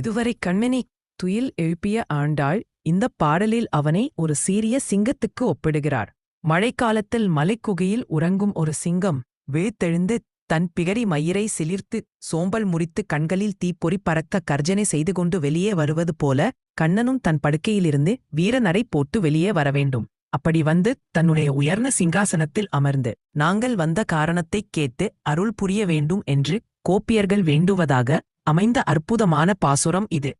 இதுவரை கண்மணி துயில் எழுப்பிய ஆண்டாள் இந்தப் பாடலில் அவனை ஒரு சீரிய சிங்கத்துக்கு ஒப்பிடுகிறார். மழைக்காலத்தில் மலைக்குகையில் உறங்கும் ஒரு சிங்கம் விழித்தெழுந்து தன் பிகரி மயிரை சிலிர்த்து சோம்பல் முறித்து கண்களில் தீப்பொறி பறக்க கர்ஜனை செய்து கொண்டு வெளியே வருவது போல கண்ணனும் தன் படுக்கையிலிருந்து வீரநரை போட்டு வெளியே வரவேண்டும் அப்படி வந்து தன்னுடைய உயர்ந்த சிங்காசனத்தில் அமர்ந்து நாங்கள் வந்த காரணத்தைக் கேட்டு அருள் புரிய வேண்டும் என்று கோப்பியர்கள் வேண்டுவதாக அமைந்த அற்புதமான பாசுரம் இது.